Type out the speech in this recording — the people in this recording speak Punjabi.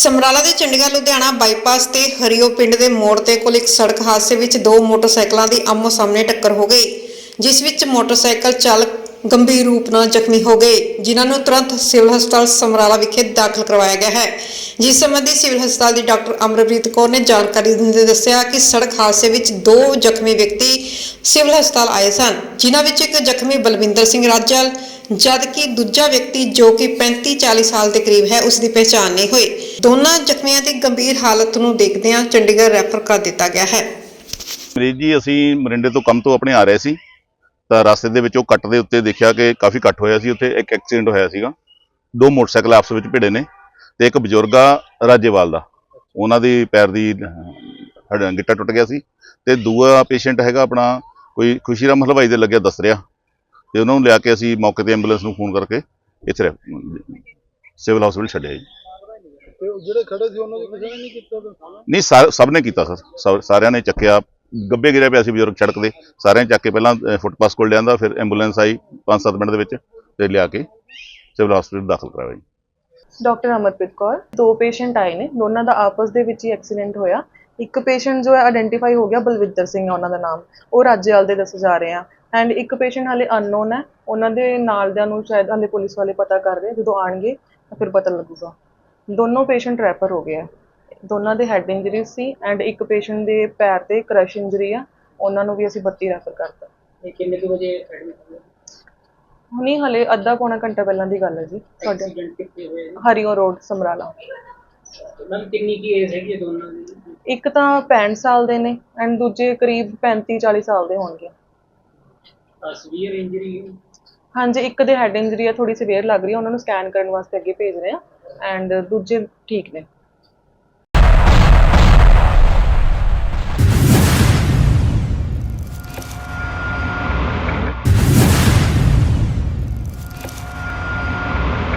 ਸਮਰਾਲਾ ਦੇ ਚੰਡੀਗੜ੍ਹ, ਲੁਧਿਆਣਾ ਬਾਈਪਾਸ ਤੇ ਹਰੀਓ ਪਿੰਡ ਦੇ ਮੋੜ ਤੇ ਕੋਲ ਇੱਕ ਸੜਕ ਹਾਦਸੇ ਵਿੱਚ ਦੋ ਮੋਟਰਸਾਈਕਲਾਂ ਦੀ ਆਮੋ ਸਾਹਮਣੇ ਟੱਕਰ ਹੋ ਗਈ, ਜਿਸ ਵਿੱਚ ਮੋਟਰਸਾਈਕਲ ਚਾਲਕ ਗੰਭੀਰ ਰੂਪ ਨਾਲ ਜ਼ਖਮੀ ਹੋ ਗਏ, ਜਿਨ੍ਹਾਂ ਨੂੰ ਤੁਰੰਤ ਸਿਵਲ ਹਸਪਤਾਲ ਸਮਰਾਲਾ ਵਿਖੇ ਦਾਖਲ ਕਰਵਾਇਆ ਗਿਆ ਹੈ। ਜਿਸ ਸੰਬੰਧੀ ਸਿਵਲ ਹਸਪਤਾਲ ਦੀ ਡਾਕਟਰ ਅਮਰਪ੍ਰੀਤ ਕੌਰ ਨੇ ਜਾਣਕਾਰੀ ਦਿੰਦੇ ਦੱਸਿਆ ਕਿ ਸੜਕ ਹਾਦਸੇ ਵਿੱਚ ਦੋ ਜ਼ਖਮੀ ਵਿਅਕਤੀ ਸਿਵਲ ਹਸਪਤਾਲ ਆਏ ਸਨ, ਜਿਨ੍ਹਾਂ ਵਿੱਚ ਇੱਕ ਜ਼ਖਮੀ ਬਲਵਿੰਦਰ ਸਿੰਘ ਰਾਜਲ ਜਦਕਿ ਦੂਜਾ ਵਿਅਕਤੀ ਜੋ ਕਿ 35-40 ਸਾਲ ਦੇ ਕਰੀਬ ਹੈ ਉਸ ਦੀ ਪਛਾਣ ਨਹੀਂ ਹੋਈ। ਦੋਨਾਂ ਜ਼ਖਮੀਆਂ ਦੀ ਗੰਭੀਰ ਹਾਲਤ ਨੂੰ ਦੇਖਦਿਆਂ ਚੰਡੀਗੜ੍ਹ ਰੈਫਰ ਕਰ ਦਿੱਤਾ ਗਿਆ ਹੈ। ਮਰੀਜ਼ ਜੀ, ਅਸੀਂ ਮਰਿੰਡੇ ਤੋਂ ਕੰਮ ਤੋਂ ਆਪਣੇ ਆ ਰਹੇ ਸੀ। ਤਾਂ ਰਸਤੇ ਦੇ ਵਿੱਚ ਉਹ ਕੱਟ ਦੇ ਉੱਤੇ ਦੇਖਿਆ ਕਿ ਕਾਫੀ ਕੱਟ ਹੋਇਆ ਸੀ। ਉੱਥੇ ਇੱਕ ਐਕਸੀਡੈਂਟ ਹੋਇਆ ਸੀਗਾ। ਦੋ ਮੋਟਰਸਾਈਕਲ ਆਪਸ ਵਿੱਚ ਭਿੜੇ ਨੇ ਤੇ ਇੱਕ ਬਜ਼ੁਰਗਾ ਰਾਜੇਵਾਲ ਦਾ। ਉਹਨਾਂ ਦੀ ਪੈਰ ਦੀ ਗਿੱਟਾ ਟੁੱਟ ਗਿਆ ਸੀ ਤੇ ਦੂਆ ਪੇਸ਼ੈਂਟ ਹੈਗਾ ਆਪਣਾ, ਕੋਈ ਖੁਸ਼ੀਰਾਮ ਹਲਵਾਈ ਦੇ ਲੱਗਿਆ ਦੱਸ ਰਿਹਾ। ਤੇ ਉਹਨਾਂ ਨੂੰ ਲਿਆ ਕੇ ਅਸੀਂ ਮੌਕੇ ਤੇ ਐਂਬੂਲੈਂਸ ਨੂੰ ਫੋਨ ਕਰਕੇ ਇੱਥੇ ਸਿਵਲ ਹਸਪੀਟਲ ਛੱਡਿਆ ਜੀ। ਤੇ ਉਹ ਜਿਹੜੇ ਖੜੇ ਸੀ ਉਹਨਾਂ ਦੇ ਕਿਸੇ ਨੇ ਨਹੀਂ ਕੀਤਾ ਸਭ ਨੇ ਕੀਤਾ ਸਰ। ਸਾਰਿਆਂ ਨੇ ਚੱਕਿਆ। ਗੱਬੇ ਗਿਰਿਆ ਪਿਆ ਸੀ ਬਜ਼ੁਰਗ ਸੜਕ ਦੇ। ਸਾਰਿਆਂ ਨੇ ਚੱਕ ਕੇ ਪਹਿਲਾਂ ਅਹ, ਫੁੱਟਪਾਥ ਕੋਲ ਲਿਆਂਦਾ ਫਿਰ ਐਂਬੂਲੈਂਸ ਆਈ 5-7 ਮਿੰਟ ਦੇ ਵਿੱਚ ਤੇ ਲਿਆ ਕੇ ਸਿਵਲ ਹਸਪੀਟਲ ਦਾਖਲ ਕਰਾਇਆ ਜੀ। ਡਾਕਟਰ ਅਮਰਪ੍ਰੀਤ ਕੌਰ ਦੋ ਪੇਸ਼ੈਂਟ ਆਏ ਨੇ। ਦੋਨਾਂ ਦਾ ਆਪਸ ਦੇ ਵਿੱਚ ਹੀ ਐਕਸੀਡੈਂਟ ਹੋਇਆ। ਇੱਕ ਪੇਸ਼ੈਂਟ ਜੋ ਹੈ ਆਇਡੈਂਟੀਫਾਈ ਹੋ ਗਿਆ ਬਲਵਿੰਦਰ ਸਿੰਘ ਹੈ ਉਹਨਾਂ ਦਾ ਨਾਮ। ਉਹ ਰਾਜੇਵਾਲ ਦੇ ਦੱਸੇ ਜਾ ਰਹੇ ਆ। ਐਂਡ ਇੱਕ ਪੇਸ਼ੈਂਟ ਹਾਲੇ ਅਨਨੋਨ ਹੈ ਉਹਨਾਂ ਦੇ ਨਾਲ ਦਿਆਂ ਨੂੰ ਸ਼ਾਇਦ ਹਾਲੇ ਪੁਲਿਸ ਵਾਲੇ ਪਤਾ ਕਰ ਰਹੇ। ਜਦੋਂ ਆਣਗੇ ਤਾਂ ਫਿਰ ਪਤਾ ਲੱਗੂਗਾ। ਦੋਨੋਂ ਪੇਸ਼ੈਂਟ ਰੈਫਰ ਹੋ ਗਏ ਆ। ਦੋਨਾਂ ਦੇ ਹੈਡ ਇੰਜਰੀ ਸੀ ਐਂਡ ਇੱਕ ਪੇਸ਼ੈਂਟ ਦੇ ਪੈਰ ਤੇ ਕ੍ਰਸ਼ ਇੰਜਰੀ ਆ। ਉਹਨਾਂ ਨੂੰ ਵੀ ਅਸੀਂ 32 ਰੈਫਰ ਕਰਤਾ। ਇਹ ਕਿੰਨੇ ਕੁ ਵਜੇ ਐਡਮਿਟ ਹੋਏ? ਹੁਣੀ ਹਲੇ ਅੱਧਾ ਪੌਣਾ ਘੰਟਾ ਪਹਿਲਾਂ ਦੀ ਗੱਲ ਹੈ ਜੀ। ਸਾਡੇ ਐਕਸੀਡੈਂਟ ਕਿੱਥੇ ਹੋਏ ਹਰੀਓ ਰੋਡ ਸਮਰਾਲਾ। ਮੈਮ ਕਿੰਨੀ ਕੀ ਏਜ ਹੈਗੀ ਦੋਨਾਂ ਦੀ? ਇੱਕ ਤਾਂ 65 ਸਾਲ ਦੇ ਨੇ ਐਂਡ ਦੂਜੇ ਕਰੀਬ 35 40 ਸਾਲ ਦੇ ਹੋਣਗੇ। ਸਵੀਅਰ ਇੰਜਰੀ ਹਾਂਜੀ, ਇੱਕ ਦੇ ਹੈਡ ਇੰਜਰੀ ਆ ਥੋੜੀ ਸਿਵੀਅਰ ਲੱਗ ਰਹੀ ਹੈ ਉਹਨਾਂ ਨੂੰ ਸਕੈਨ ਕਰਨ ਵਾਸਤੇ ਅੱਗੇ ਭੇਜ ਰਹੇ ਆ ਐਂਡ ਦੂਜੇ ਠੀਕ ਨੇ।